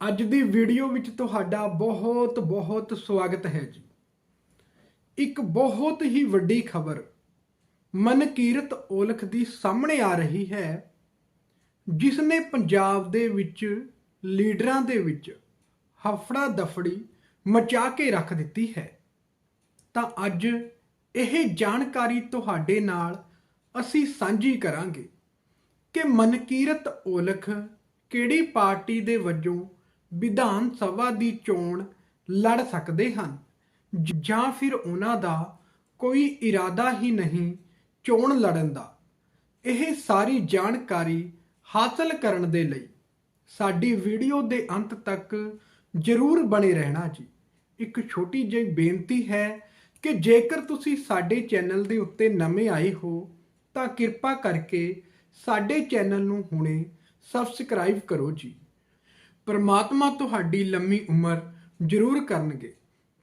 ਅੱਜ ਦੀ ਵੀਡੀਓ ਵਿੱਚ ਤੁਹਾਡਾ ਬਹੁਤ ਬਹੁਤ ਸਵਾਗਤ ਹੈ ਜੀ। ਇੱਕ ਬਹੁਤ ਹੀ ਵੱਡੀ ਖਬਰ, ਮਨਕੀਰਤ ਔਲਖ ਦੀ ਸਾਹਮਣੇ ਆ ਰਹੀ ਹੈ ਜਿਸ ਨੇ ਪੰਜਾਬ ਦੇ ਵਿੱਚ ਲੀਡਰਾਂ ਦੇ ਵਿੱਚ ਹਫੜਾ ਦਫੜੀ ਮਚਾ ਕੇ ਰੱਖ ਦਿੱਤੀ ਹੈ। ਤਾਂ ਅੱਜ ਇਹ ਜਾਣਕਾਰੀ ਤੁਹਾਡੇ ਨਾਲ ਅਸੀਂ ਸਾਂਝੀ ਕਰਾਂਗੇ ਕਿ ਮਨਕੀਰਤ ਔਲਖ ਕਿਹੜੀ ਪਾਰਟੀ ਦੇ ਵਜੋਂ ਵਿਧਾਨ ਸਭਾ ਦੀ ਚੋਣ ਲੜ ਸਕਦੇ ਹਨ। ਜਾਂ ਫਿਰ ਉਹਨਾਂ ਦਾ ਕੋਈ ਇਰਾਦਾ ਹੀ ਨਹੀਂ ਚੋਣ ਲੜਨ ਦਾ। ਇਹ ਸਾਰੀ ਜਾਣਕਾਰੀ ਹਾਸਲ ਕਰਨ ਦੇ ਲਈ ਸਾਡੀ ਵੀਡੀਓ ਦੇ ਅੰਤ ਤੱਕ ਜ਼ਰੂਰ ਬਣੇ ਰਹਿਣਾ ਜੀ। ਇੱਕ ਛੋਟੀ ਜਿਹੀ ਬੇਨਤੀ ਹੈ ਕਿ ਜੇਕਰ ਤੁਸੀਂ ਸਾਡੇ ਚੈਨਲ ਦੇ ਉੱਤੇ ਨਵੇਂ ਆਏ ਹੋ, ਤਾਂ ਕਿਰਪਾ ਕਰਕੇ ਸਾਡੇ ਚੈਨਲ ਨੂੰ ਹੁਣੇ ਸਬਸਕ੍ਰਾਈਬ ਕਰੋ ਜੀ। ਪਰਮਾਤਮਾ ਤੁਹਾਡੀ ਲੰਮੀ ਉਮਰ ਜ਼ਰੂਰ ਕਰਨਗੇ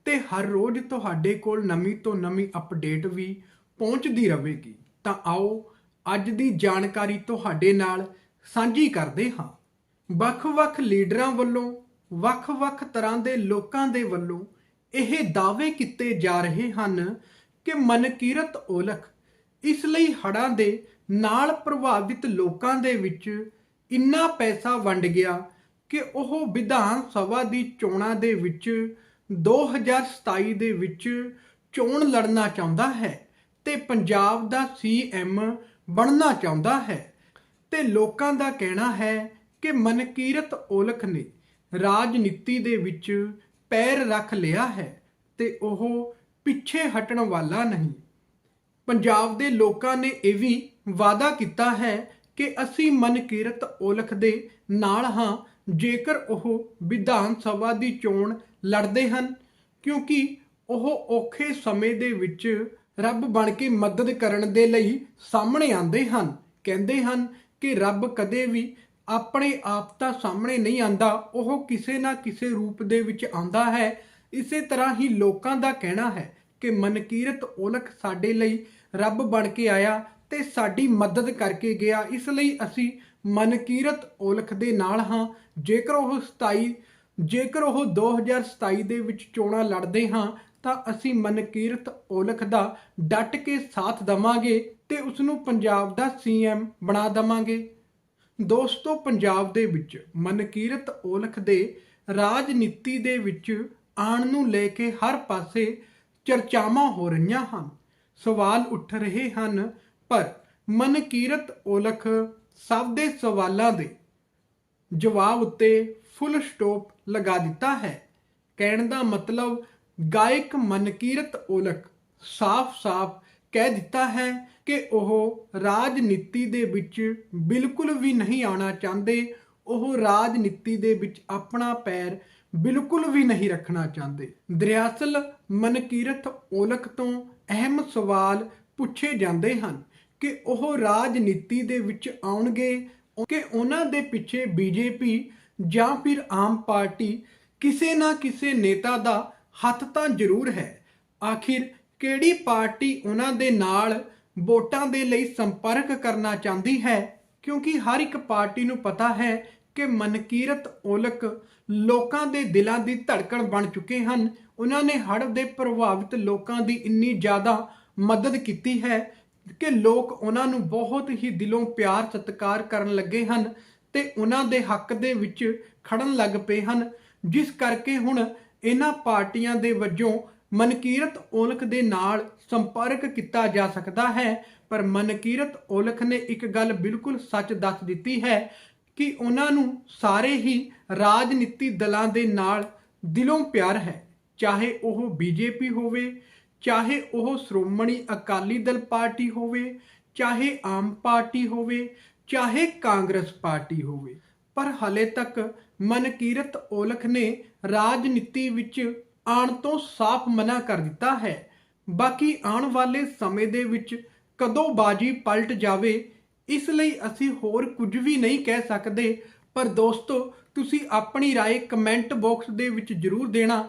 ਤੇ ਹਰ ਰੋਜ਼ ਤੁਹਾਡੇ ਕੋਲ ਨਵੀਂ ਤੋਂ ਨਵੀਂ ਅਪਡੇਟ ਵੀ ਪਹੁੰਚਦੀ ਰਹੇਗੀ। ਤਾਂ ਆਓ ਅੱਜ ਦੀ ਜਾਣਕਾਰੀ ਤੁਹਾਡੇ ਨਾਲ ਸਾਂਝੀ ਕਰਦੇ ਹਾਂ। ਵੱਖ-ਵੱਖ ਲੀਡਰਾਂ ਵੱਲੋਂ, ਵੱਖ-ਵੱਖ ਤਰ੍ਹਾਂ ਦੇ ਲੋਕਾਂ ਦੇ ਵੱਲੋਂ ਇਹ ਦਾਅਵੇ ਕੀਤੇ ਜਾ ਰਹੇ ਹਨ ਕਿ ਮਨਕੀਰਤ ਔਲਖ ਇਸ ਲਈ ਹੜ੍ਹਾਂ ਦੇ ਨਾਲ ਪ੍ਰਭਾਵਿਤ ਲੋਕਾਂ ਦੇ ਵਿੱਚ ਇੰਨਾ ਪੈਸਾ ਵੰਡ ਗਿਆ ਕਿ ਉਹ ਵਿਧਾਨ ਸਭਾ ਦੀ ਚੋਣਾਂ ਦੇ ਵਿੱਚ 2027 ਦੇ ਵਿੱਚ ਚੋਣ ਲੜਨਾ ਚਾਹੁੰਦਾ ਹੈ ਤੇ ਪੰਜਾਬ ਦਾ ਸੀਐਮ ਬਣਨਾ ਚਾਹੁੰਦਾ ਹੈ। ਤੇ ਲੋਕਾਂ ਦਾ ਕਹਿਣਾ ਹੈ ਕਿ ਮਨਕੀਰਤ ਔਲਖ ਨੇ ਰਾਜਨੀਤੀ ਦੇ ਵਿੱਚ ਪੈਰ ਰੱਖ ਲਿਆ ਹੈ ਤੇ ਉਹ ਪਿੱਛੇ ਹਟਣ ਵਾਲਾ ਨਹੀਂ। ਪੰਜਾਬ ਦੇ ਲੋਕਾਂ ਨੇ ਇਹ ਵੀ ਵਾਅਦਾ ਕੀਤਾ ਹੈ ਕਿ ਅਸੀਂ ਮਨਕੀਰਤ ਔਲਖ ਦੇ ਨਾਲ ਹਾਂ ਜੇਕਰ ਉਹ ਵਿਧਾਨ ਸਭਾ ਦੀ ਚੋਣ ਲੜਦੇ ਹਨ, ਕਿਉਂਕਿ ਉਹ ਔਖੇ ਸਮੇਂ ਦੇ ਵਿੱਚ ਰੱਬ ਬਣ ਕੇ ਮਦਦ ਕਰਨ ਦੇ ਲਈ ਸਾਹਮਣੇ ਆਉਂਦੇ ਹਨ। ਕਹਿੰਦੇ ਹਨ ਕਿ ਰੱਬ ਕਦੇ ਵੀ ਆਪਣੇ ਆਪ ਤਾਂ ਸਾਹਮਣੇ ਨਹੀਂ ਆਂਦਾ ਉਹ ਕਿਸੇ ਨਾ ਕਿਸੇ ਰੂਪ ਦੇ ਵਿੱਚ ਆਂਦਾ ਹੈ। ਇਸੇ ਤਰ੍ਹਾਂ ਹੀ ਲੋਕਾਂ ਦਾ ਕਹਿਣਾ ਹੈ ਕਿ ਮਨਕੀਰਤ ਔਲਖ ਸਾਡੇ ਲਈ ਰੱਬ ਬਣ ਕੇ ਆਇਆ ਤੇ ਸਾਡੀ ਮਦਦ ਕਰਕੇ ਗਿਆ, ਇਸ ਲਈ ਅਸੀਂ ਮਨਕੀਰਤ ਔਲਖ ਦੇ ਨਾਲ ਹਾਂ, ਜੇਕਰ ਉਹ 27 ਜੇਕਰ ਉਹ 2027 ਦੇ ਵਿੱਚ ਚੋਣਾਂ ਲੜਦੇ ਹਾਂ, ਤਾਂ ਅਸੀਂ ਮਨਕੀਰਤ ਔਲਖ ਦਾ ਡਟ ਕੇ ਸਾਥ ਦਵਾਂਗੇ ਤੇ ਉਸ ਨੂੰ ਪੰਜਾਬ ਦਾ ਸੀਐਮ ਬਣਾ ਦਵਾਂਗੇ। ਦੋਸਤੋ, ਪੰਜਾਬ ਦੇ ਵਿੱਚ ਮਨਕੀਰਤ ਔਲਖ ਦੇ ਰਾਜਨੀਤੀ ਦੇ ਵਿੱਚ ਆਉਣ ਨੂੰ ਲੈ ਕੇ ਹਰ ਪਾਸੇ ਚਰਚਾਵਾਂ ਹੋ ਰਹੀਆਂ ਹਨ। ਸਵਾਲ ਉੱਠ ਰਹੇ ਹਨ, ਪਰ ਮਨਕੀਰਤ ਔਲਖ ਸਭ ਦੇ ਸਵਾਲਾਂ ਦੇ ਜਵਾਬ ਉੱਤੇ ਫੁੱਲ ਸਟਾਪ ਲਗਾ ਦਿੱਤਾ ਹੈ। ਕਹਿਣ ਦਾ ਮਤਲਬ ਗਾਇਕ ਮਨਕੀਰਤ ਔਲਖ ਸਾਫ਼-ਸਾਫ਼ ਕਹਿ ਦਿੱਤਾ ਹੈ ਕਿ ਉਹ ਰਾਜਨੀਤੀ ਦੇ ਵਿੱਚ ਬਿਲਕੁਲ ਵੀ ਨਹੀਂ ਆਉਣਾ ਚਾਹੁੰਦੇ। ਉਹ ਰਾਜਨੀਤੀ ਦੇ ਵਿੱਚ ਆਪਣਾ ਪੈਰ ਬਿਲਕੁਲ ਵੀ ਨਹੀਂ ਰੱਖਣਾ ਚਾਹੁੰਦੇ। ਦਰਿਆਸਲ ਮਨਕੀਰਤ ਔਲਖ ਤੋਂ ਅਹਿਮ ਸਵਾਲ ਪੁੱਛੇ ਜਾਂਦੇ ਹਨ। ਕਿ ਉਹ ਰਾਜਨੀਤੀ ਦੇ ਵਿੱਚ ਆਉਣਗੇ, ਕਿ ਉਹਨਾਂ ਦੇ ਪਿੱਛੇ ਬੀਜੇਪੀ ਜਾਂ ਫਿਰ ਆਮ ਪਾਰਟੀ ਕਿਸੇ ਨਾ ਕਿਸੇ ਨੇਤਾ ਦਾ ਹੱਥ ਤਾਂ ਜ਼ਰੂਰ ਹੈ। ਆਖਿਰ ਕਿਹੜੀ ਪਾਰਟੀ ਉਹਨਾਂ ਦੇ ਨਾਲ ਵੋਟਾਂ ਦੇ ਲਈ ਸੰਪਰਕ ਕਰਨਾ ਚਾਹੁੰਦੀ ਹੈ? ਕਿਉਂਕਿ ਹਰ ਇੱਕ ਪਾਰਟੀ ਨੂੰ ਪਤਾ ਹੈ ਕਿ ਮਨਕੀਰਤ ਔਲਖ ਲੋਕਾਂ ਦੇ ਦਿਲਾਂ ਦੀ ਧੜਕਣ ਬਣ ਚੁੱਕੇ ਹਨ। ਉਹਨਾਂ ਨੇ ਹੜ੍ਹ ਦੇ ਪ੍ਰਭਾਵਿਤ ਲੋਕਾਂ ਦੀ ਇੰਨੀ ਜ਼ਿਆਦਾ ਮਦਦ ਕੀਤੀ ਹੈ ਕਿ ਲੋਕ ਉਹਨਾਂ ਨੂੰ ਬਹੁਤ ਹੀ ਦਿਲੋਂ ਪਿਆਰ, ਸਤਿਕਾਰ ਕਰਨ ਲੱਗੇ ਹਨ ਤੇ ਉਹਨਾਂ ਦੇ ਹੱਕ ਦੇ ਵਿੱਚ ਖੜਨ ਲੱਗ ਪਏ ਹਨ। ਜਿਸ ਕਰਕੇ ਹੁਣ ਇਹਨਾਂ ਪਾਰਟੀਆਂ ਦੇ ਵਜੋਂ ਮਨਕੀਰਤ ਔਲਖ ਦੇ ਨਾਲ ਸੰਪਰਕ ਕੀਤਾ ਜਾ ਸਕਦਾ ਹੈ। ਪਰ ਮਨਕੀਰਤ ਔਲਖ ਨੇ ਇੱਕ ਗੱਲ ਬਿਲਕੁਲ ਸੱਚ ਦੱਸ ਦਿੱਤੀ ਹੈ ਕਿ ਉਹਨਾਂ ਨੂੰ ਸਾਰੇ ਹੀ ਰਾਜਨੀਤੀ ਦਲਾਂ ਦੇ ਨਾਲ ਦਿਲੋਂ ਪਿਆਰ ਹੈ। ਚਾਹੇ ਉਹ ਬੀਜੇਪੀ ਹੋਵੇ ਚਾਹੇ ਉਹ ਸ਼੍ਰੋਮਣੀ ਅਕਾਲੀ ਦਲ ਪਾਰਟੀ ਹੋਵੇ ਚਾਹੇ ਆਮ ਪਾਰਟੀ ਹੋਵੇ ਚਾਹੇ ਕਾਂਗਰਸ ਪਾਰਟੀ ਹੋਵੇ ਪਰ ਹਲੇ ਤੱਕ ਮਨਕੀਰਤ ਔਲਖ ਨੇ ਰਾਜਨੀਤੀ ਵਿੱਚ ਆਉਣ ਤੋਂ ਸਾਫ਼ ਮਨਾ ਕਰ ਦਿੱਤਾ ਹੈ ਬਾਕੀ ਆਉਣ ਵਾਲੇ ਸਮੇਂ ਦੇ ਵਿੱਚ ਕਦੋਂ ਬਾਜੀ ਪਲਟ ਜਾਵੇ ਇਸ ਲਈ ਅਸੀਂ ਹੋਰ ਕੁਝ ਵੀ ਨਹੀਂ ਕਹਿ ਸਕਦੇ ਪਰ ਦੋਸਤੋ ਤੁਸੀਂ ਆਪਣੀ رائے ਕਮੈਂਟ ਬਾਕਸ ਦੇ ਵਿੱਚ ਜਰੂਰ ਦੇਣਾ